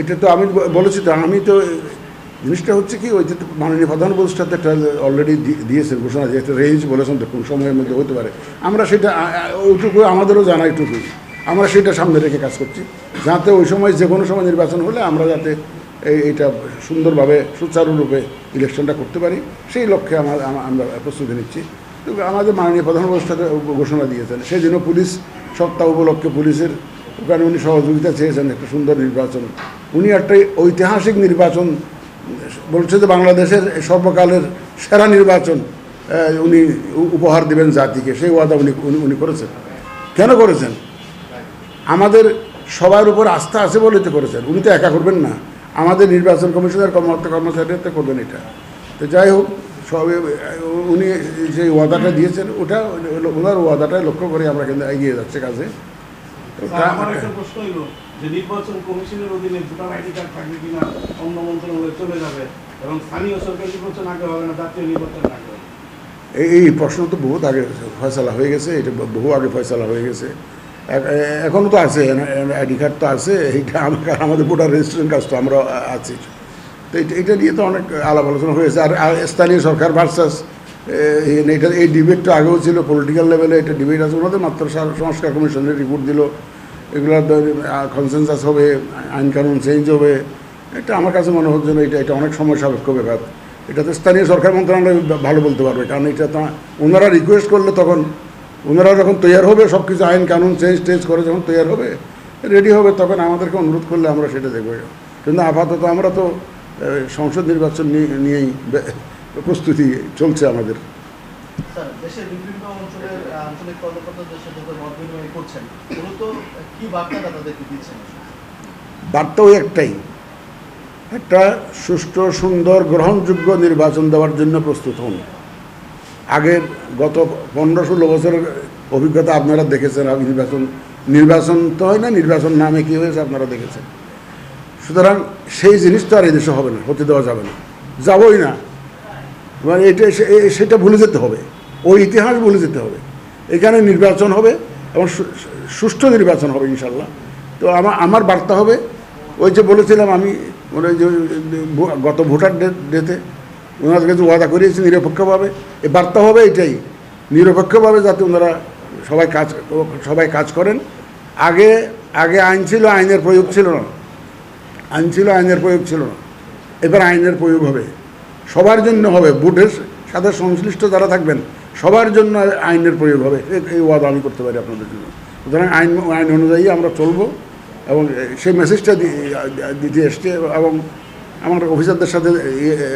এটা তো আমি বলেছি তো, আমি তো, জিনিসটা হচ্ছে কি, ওই যে মাননীয় প্রধান উপদেষ্টা তো একটা অলরেডি দিয়েছেন ঘোষণা যে একটা রেঞ্জ বলেছেন তো, কোন সময়ের মধ্যে হতে পারে। আমরা সেটা ওইটুকু আমাদেরও জানা এইটুকু আমরা সেটা সামনে রেখে কাজ করছি। যাতে ওই সময় যে কোনো সময় নির্বাচন হলে আমরা যাতে এই, এইটা সুন্দরভাবে, সুচারুরূপে ইলেকশনটা করতে পারি, সেই লক্ষ্যে আমার আমরা প্রস্তুতি নিচ্ছি। আমাদের মাননীয় প্রধান উপদেষ্টা ঘোষণা দিয়েছেন সেই জন্য পুলিশ সপ্তাহ উপলক্ষে পুলিশের ওখানে উনি সহযোগিতা চেয়েছেন, একটা সুন্দর নির্বাচন। উনি একটা ঐতিহাসিক নির্বাচন, বলছে যে বাংলাদেশের সর্বকালের সেরা নির্বাচন উনি উপহার দেবেন জাতিকে। সেই ওয়াদা উনি, উনি- করেছেন। কেন করেছেন? আমাদের সবার উপর আস্থা আছে বলে তো করেছেন। উনি তো একা করবেন না। আমাদের নির্বাচন কমিশনের কর্মকর্তা কর্মচারীরা তো করবেন এটা। তো যাই হোক, সবে, উনি যে ওয়াদাটা দিয়েছেন, ওটা ওনার ওয়াদাটাই লক্ষ্য করে আমরা কিন্তু এগিয়ে যাচ্ছে কাজে। প্রশ্ন হইল যে নির্বাচন কমিশনের অধীনে ভোটার আইডি কার্ড থাকবে কিনা অন্য মন্ত্রণালয়ে চলে যাবে এবং স্থানীয় সরকার নির্বাচন আগে হবে না জাতীয় নির্বাচন আগে এই এই প্রশ্ন তো বহুত আগে ফয়সালা হয়ে গেছে এটা বহু আগে ফয়সালা হয়ে গেছে। এ- এ- এখনও তো আছে আইডি কার্ড তো আছে এইটা আমার আমাদের ভোটার রেজিস্ট্রেশন কাজ তো আমরা আছি। তো এটা নিয়ে তো অনেক আলাপ আলোচনা হয়েছে আর স্থানীয় সরকার ভার্সাস এটা এই ডিবেটটা আগেও ছিল পলিটিক্যাল লেভেলে এটা ডিবেট আছে ওনাদের মাত্র সংস্কার কমিশনের রিপোর্ট দিল। এগুলো কনসেনসাস হবে, আইন কানুন চেঞ্জ হবে। এটা আমার কাছে মনে হচ্ছে এটা এটা অনেক সময় সাপেক্ষ ব্যাপার। এটা তো স্থানীয় সরকার মন্ত্রণালয় ভালো বলতে পারবে, কারণ এটা তো, ওনারা রিকোয়েস্ট করলে তখন, ওনারা যখন তৈরি হবে সব কিছু আইন কানুন চেঞ্জ টেঞ্জ করে যখন তৈরি হবে রেডি হবে, তখন আমাদেরকে অনুরোধ করলে আমরা সেটা দেখব। কিন্তু আপাতত আমরা তো সংসদ নির্বাচন নিয়ে- নিয়েই প্রস্তুতি চলছে আমাদের। দেশের বিভিন্ন অঞ্চলের আঞ্চলিক কর্মকর্তাদের সাথে মত বিনিময় করছেন। মূলত কি বার্তাটা তাদেরকে দিচ্ছেন? বার্তাও একটাই। একটা সুষ্ঠু সুন্দর গ্রহণযোগ্য নির্বাচন দেওয়ার জন্য প্রস্তুত হন। আগের গত পনেরো ষোলো বছরের অভিজ্ঞতা আপনারা দেখেছেন নির্বাচন নির্বাচন তো হয় না নির্বাচন নামে কী হয়েছে আপনারা দেখেছেন। সুতরাং সেই জিনিস তো আর এই দেশে হবে না হতে দেওয়া যাবে না। যাবই না। মানে এটা সেটা ভুলে যেতে হবে। ওই ইতিহাস ভুলে যেতে হবে। এখানে নির্বাচন হবে এবং সুষ্ঠু নির্বাচন হবে ইনশাল্লাহ তো আমার আমার বার্তা হবে, ওই যে বলেছিলাম আমি মানে যে গত ভোটার ডেতে ওনাদের কাছে ওয়াদা করিয়েছি নিরপেক্ষভাবে। এই বার্তা হবে এটাই, নিরপেক্ষভাবে যাতে ওনারা সবাই কাজ সবাই কাজ করেন। আগে আগে আইন ছিল, আইনের প্রয়োগ ছিল না। আইন ছিল, আইনের প্রয়োগ ছিল না। এবার আইনের প্রয়োগ হবে। সবার জন্য হবে। ভোটের সাথে সংশ্লিষ্ট যারা থাকবেন, সবার জন্য আইনের প্রয়োগ হবে। এই ওয়াদা আমি করতে পারি আপনাদের জন্য। সুতরাং আইন আইন অনুযায়ী আমরা চলবো এবং সেই মেসেজটা দিতে এসছে এবং আমার অফিসারদের সাথে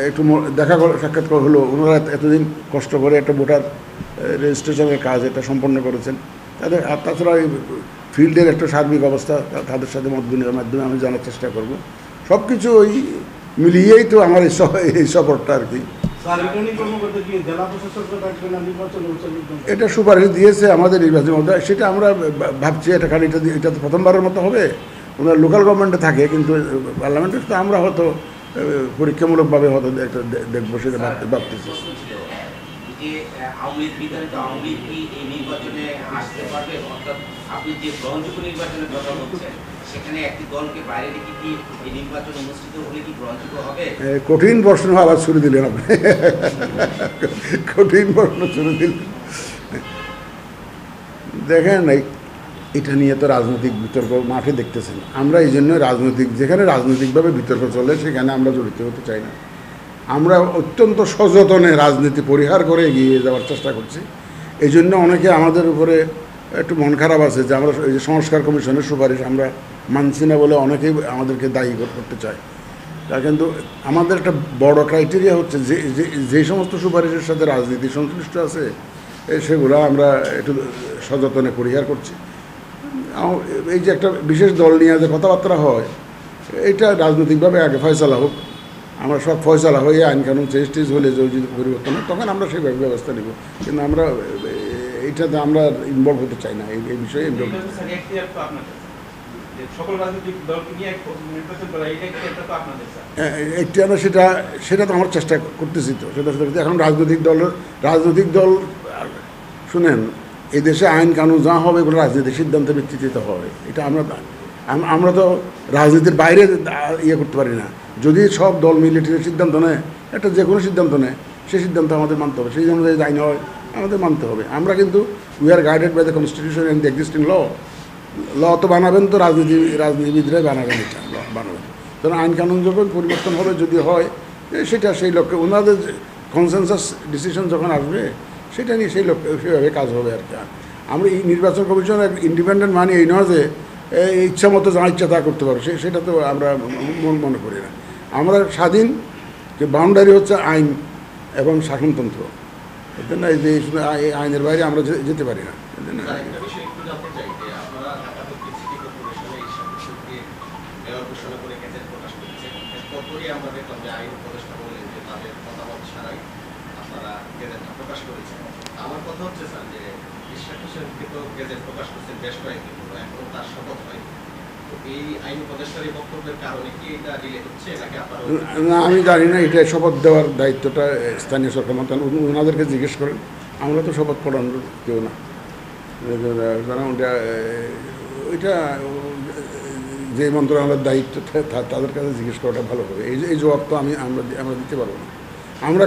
একটু দেখা সাক্ষাৎ হলো। ওনারা এতদিন কষ্ট করে একটা ভোটার রেজিস্ট্রেশনের কাজ এটা সম্পন্ন করেছেন। তাদের, আর তাছাড়া এই ফিল্ডের একটা সার্বিক অবস্থা তাদের সাথে মত বিনিময়ের মাধ্যমে আমি জানার চেষ্টা করব। সব কিছু ওই মিলিয়েই তো আমার এই এই সফরটা আর কি। এটা সুপারিশ দিয়েছে আমাদের নির্বাচন সেটা আমরা ভাবছি এটা খালি এটা এটা তো প্রথমবারের মতো হবে। ওনার লোকাল গভর্নমেন্টে থাকে কিন্তু পার্লামেন্টে তো আমরা হয়তো পরীক্ষামূলকভাবে হয়তো একটা দেখব সেটা ভাবতে- ভাবতেছি। যে আওয়ামী লীগ বিতাড়িত আওয়ামী লীগ এই নির্বাচনে আসতে পারবে? অর্থাৎ আপনি যে গ্রহণযোগ্য নির্বাচনের কথা বলছেন সেখানে একটি দলকে বাইরে রেখে কি এই নির্বাচন অনুষ্ঠিত হলে কি গ্রহণযোগ্য হবে? কঠিন প্রশ্ন আবার শুরু দিলেন আপনি। কঠিন প্রশ্ন শুরু দিলেন। দেখেন এটা নিয়ে তো রাজনৈতিক বিতর্ক মাঠে দেখতেছেন। আমরা এই জন্য রাজনৈতিক, যেখানে রাজনৈতিকভাবে বিতর্ক চলে, সেখানে আমরা জড়িত হতে চাই না। আমরা অত্যন্ত সযতনে রাজনীতি পরিহার করে এগিয়ে যাওয়ার চেষ্টা করছি। এই জন্য অনেকে আমাদের উপরে একটু মন খারাপ আছে যে আমরা এই যে সংস্কার কমিশনের সুপারিশ আমরা মানছি না বলে অনেকেই আমাদেরকে দায়ী করতে চায়। তা কিন্তু আমাদের একটা বড় ক্রাইটেরিয়া হচ্ছে যে, যে- সমস্ত সুপারিশের সাথে রাজনীতি সংশ্লিষ্ট আছে সেগুলো আমরা একটু সযতনে পরিহার করছি। এই যে একটা বিশেষ দল নিয়ে যে কথাবার্তা হয়, এটা রাজনৈতিকভাবে আগে ফয়সালা হোক আমরা সব ফয়সালা হয়ে আইন কানুন চেঞ্জ টেজ হলে যদি পরিবর্তন হয় তখন আমরা সেই ব্যবস্থা নেব। কিন্তু আমরা এ, এইটাতে আমরা ইনভলভ হতে চাই না এই বিষয়ে ইনভলভ একটি আমরা সেটা সেটা তো আমার চেষ্টা করতেছি তো সেটা সেটা এখন রাজনৈতিক দলের রাজনৈতিক দল শুনেন এই দেশে আইন কানুন যা হবে এগুলো রাজনৈতিক সিদ্ধান্তের ভিত্তিতে হবে। এটা আমরা আম- আমরা তো রাজনীতির বাইরে ইয়ে করতে পারি না। যদি সব দল মিলিটারি সিদ্ধান্ত নেয়, একটা যে কোনো সিদ্ধান্ত নেয়, সেই সিদ্ধান্ত আমাদের মানতে হবে। সেই অনুযায়ী আইন হয়, আমাদের মানতে হবে। আমরা কিন্তু we are guided by the constitution and the existing law law তো বানাবেন তো রাজনীতি, রাজনীতিবিদরাই বানাবেন এটা ল বানাবেন। কারণ আইন কানুন যখন পরিবর্তন হবে যদি হয় সেটা সেই লক্ষ্যে, ওনাদের কনসেনসাস ডিসিশন যখন আসবে, সেটা নিয়ে সেই লক্ষ্যে সেভাবে কাজ হবে আর কি। আমরা এই নির্বাচন কমিশন ইন্ডিপেন্ডেন্ট মানি এই নয় যে ইচ্ছা মতো যা ইচ্ছা তা করতে পারো। সেটা তো আমরা মন- মনে করি না। আমরা স্বাধীন যে বাউন্ডারি হচ্ছে আইন এবং শাসনতন্ত্র। এই যে আইনের বাইরে আমরা যেতে পারি না। আমার কথা হচ্ছে স্যার যে তার না আমি জানি না, এটা শপথ দেওয়ার দায়িত্বটা স্থানীয় সরকার মতন ওনাদেরকে জিজ্ঞেস করেন। আমরা তো শপথ পড়ানোর কেউ না। ওটা ওইটা যে মন্ত্রণালয়ের দায়িত্ব তাদের কাছে জিজ্ঞেস করাটা ভালো হবে। এই এই জবাব তো আমি, আমরা আমরা দিতে পারব না। আমরা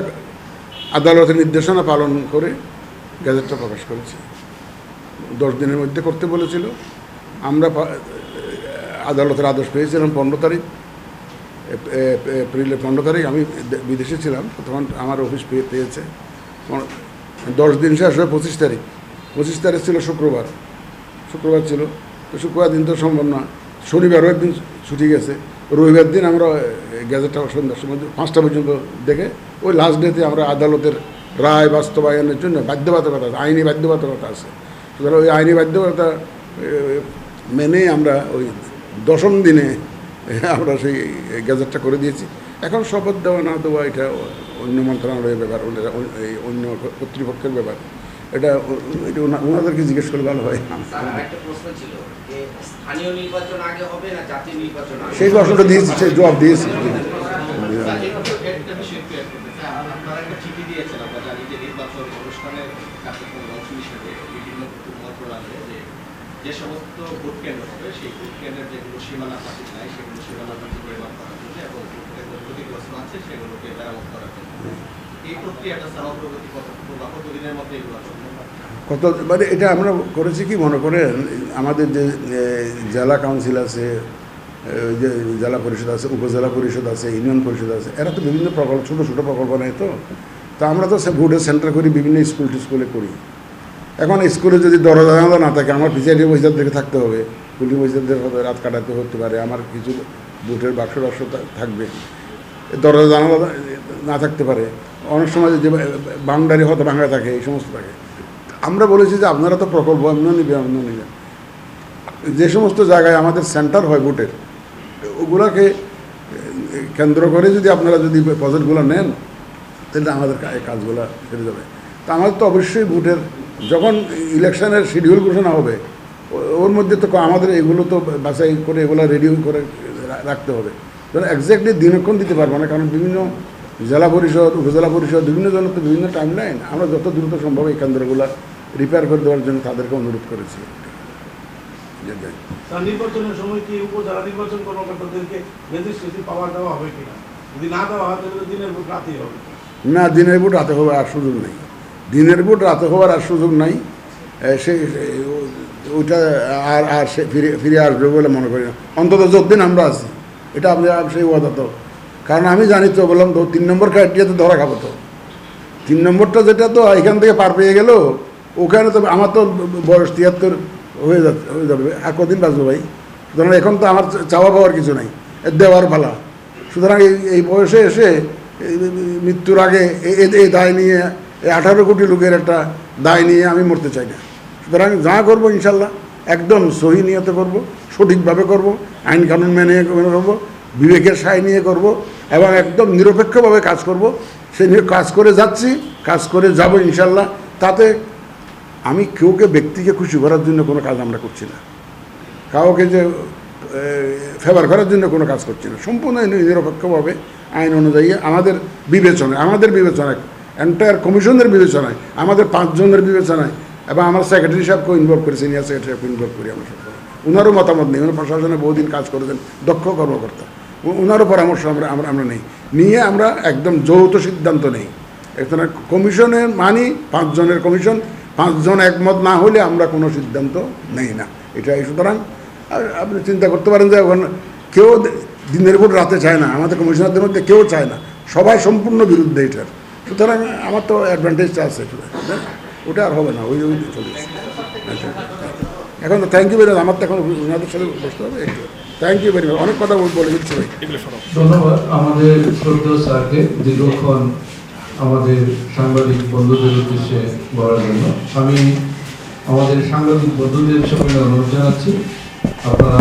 আদালতের নির্দেশনা পালন করে গ্যাজেটটা প্রকাশ করেছি। দশ দিনের মধ্যে করতে বলেছিল। আমরা আদালতের আদেশ পেয়েছিলাম পনেরো তারিখ, এপ- এপ- এপ্রিলের পনেরো তারিখ। আমি বিদেশে ছিলাম তখন আমার অফিস পেয়ে পেয়েছে। দশ দিন শেষ হয়ে পঁচিশ তারিখ। পঁচিশ তারিখ ছিল শুক্রবার। শুক্রবার ছিল। তো শুক্রবার দিন তো সম্ভব না। শনিবারও একদিন ছুটি গেছে। রবিবার দিন আমরা গ্যাজেটটা সন্ধ্যার সময় পাঁচটা পর্যন্ত দেখে ওই লাস্ট ডেতে আমরা আদালতের রায় বাস্তবায়নের জন্য বাধ্যবাধকতা আছে আইনি বাধ্যবাধকতা আছে সুতরাং ওই আইনি বাধ্যবাধকতা মেনে আমরা ওই দশম দিনে আমরা সেই গ্যাজেটটা করে দিয়েছি এখন শপথ দেওয়া না দেওয়া এটা অন্য মন্ত্রণালয়ের ব্যাপার এই অন্য কর্তৃপক্ষের ব্যাপার এটা এটা ওনাদেরকে জিজ্ঞেস করলে ভালো হয় সেই প্রশ্নটা দিয়েছি সেই জবাব দিয়েছি আপনারা একটা চিঠি দিয়েছেন, অনুষ্ঠানের অংশ হিসেবে বিভিন্ন যে যে সমস্ত ভোট কেন্দ্র হবে, সেই ভোট কেন্দ্রের যেগুলো সীমানা নাই, সেগুলো সীমানা জন্য এবং ভোট কেন্দ্র ক্ষতিগ্রস্ত আছে, সেগুলোকে মেরামত এই প্রক্রিয়াটা কতটুকু কতদিনের মধ্যে এগুলো কত মানে এটা আমরা করেছি কি মনে করেন, আমাদের যে জেলা কাউন্সিল আছে যে জেলা পরিষদ আছে, উপজেলা পরিষদ আছে, ইউনিয়ন পরিষদ আছে, এরা তো বিভিন্ন প্রকল্প, ছোটো ছোটো প্রকল্প নেয় তো। তো আমরা তো সে ভোটের সেন্টার করি বিভিন্ন স্কুল টিস্কুলে করি। এখন স্কুলে যদি দরজা জানালা না থাকে, আমার পিছিয়ে বৈশাখ দেখে থাকতে হবে। পুলিশ বৈশাখদের সাথে রাত কাটাতে হতে পারে, আমার কিছু ভোটের বাক্স বাক্স থাকবে। দরজা জানালা না থাকতে পারে। অনেক সময় যে বাউন্ডারি হয়তো ভাঙা থাকে, এই সমস্ত থাকে। আমরা বলেছি যে আপনারা তো প্রকল্প এমন নেবেন এমন নেবেন। যে সমস্ত জায়গায় আমাদের সেন্টার হয় ভোটের, ওগুলাকে কেন্দ্র করে যদি আপনারা যদি প্রজেক্টগুলো নেন তাহলে আমাদের কাজগুলো সেরে যাবে। তা আমাদের তো অবশ্যই ভোটের যখন ইলেকশনের শিডিউল ঘোষণা হবে ওর মধ্যে তো আমাদের এগুলো তো বাছাই করে এগুলো রেডি করে রাখতে হবে। ধরুন একজ্যাক্টলি দিনক্ষণ দিতে পারব না, কারণ বিভিন্ন জেলা পরিষদ, উপজেলা পরিষদ, বিভিন্ন জনের তো বিভিন্ন টাইম লাইন আমরা যত দ্রুত সম্ভব এই কেন্দ্রগুলো রিপেয়ার করে দেওয়ার জন্য তাদেরকে অনুরোধ করেছি। নির্বাচনের সময় কি উপজেলা নির্বাচন কর্মকর্তাদেরকে রেজিস্ট্রেশন পাওয়ার দেওয়া হবে কিনা? যদি না দেওয়া হয়, তাহলে দিনের রাতেই হবে। না, দিনের বুট রাতে হওয়ার আর সুযোগ নেই। দিনের বুট রাতে হওয়ার আর সুযোগ নাই। সেই- ওইটা আর আর সে ফিরে ফিরে আসবে বলে মনে করি না। অন্তত যতদিন আমরা আছি, এটা আপনি সেই ওয়াদা তো। কারণ আমি জানি তো, বললাম তো, তিন নম্বর ক্রাইটেরিয়াতে ধরা খাব তো। তিন নম্বরটা যেটা তো, এখান থেকে পার পেয়ে গেল, ওখানে তো আমার তো বয়স তিয়াত্তর হয়ে যাচ্ছে, হয়ে যাবে। আর কদিন বাঁচবো ভাই? সুতরাং এখন তো আমার চাওয়া পাওয়ার কিছু নাই। দেওয়ার ভালা সুতরাং এই বয়সে এসে মৃত্যুর আগে এই দায় নিয়ে, এই আঠারো কোটি লোকের একটা দায় নিয়ে আমি মরতে চাই না। সুতরাং যা করব ইনশাল্লাহ, একদম সহি নিয়তে করব, সঠিকভাবে করব, আইন কানুন মেনে করব, বিবেকের সায় নিয়ে করব, এবং একদম নিরপেক্ষভাবে কাজ করব। সে নিয়ে কাজ করে যাচ্ছি, কাজ করে যাব ইনশাল্লাহ। তাতে আমি কেউকে ব্যক্তিকে খুশি করার জন্য কোনো কাজ আমরা করছি না। কাউকে যে ফেভার করার জন্য কোনো কাজ করছি না। সম্পূর্ণ নিরপেক্ষভাবে আইন অনুযায়ী আমাদের বিবেচনায় আমাদের বিবেচনায় এন্টায়ার কমিশনের বিবেচনায়, আমাদের পাঁচজনের বিবেচনায়, এবং আমার সেক্রেটারি সাহেবকেও ইনভলভ করি সিনিয়র সেক্রেটারি সাহেবকে ইনভলভ করি আমরা সব ওনারও মতামত নেই, উনি প্রশাসনে বহুদিন কাজ করেছেন, দক্ষ কর্মকর্তা। ওনারও পরামর্শ আমরা আমরা আমরা নেই। নিয়ে আমরা একদম যৌথ সিদ্ধান্ত নেই। এখানে কমিশনের মানি, পাঁচজনের কমিশন, পাঁচজন একমত না হলে আমরা কোনো সিদ্ধান্ত নেই না। এটাই সুতরাং আর আপনি চিন্তা করতে পারেন যে ওখানে কেউ দিনের উপর রাতে চায় না, আমাদের কমিশনারদের মধ্যে কেউ চায় না। সবাই সম্পূর্ণ বিরুদ্ধে এটার। সুতরাং আমার তো অ্যাডভান্টেজটা আছে? ওটা আর হবে না, ওই ওই চলে। এখন তো থ্যাংক ইউ ভেরি মাচ আমার তো এখন ওনাদের সাথে বসতে হবে একটু থ্যাংক ইউ ভেরি মাচ অনেক কথা বলে দিচ্ছি। ধন্যবাদ। আমাদের শ্রদ্ধেয় স্যারকে দীর্ঘক্ষণ আমাদের সাংবাদিক বন্ধুদের উদ্দেশ্যে বলার জন্য। আমি আমাদের সাংবাদিক বন্ধুদের সকলে অনুরোধ জানাচ্ছি। আপনারা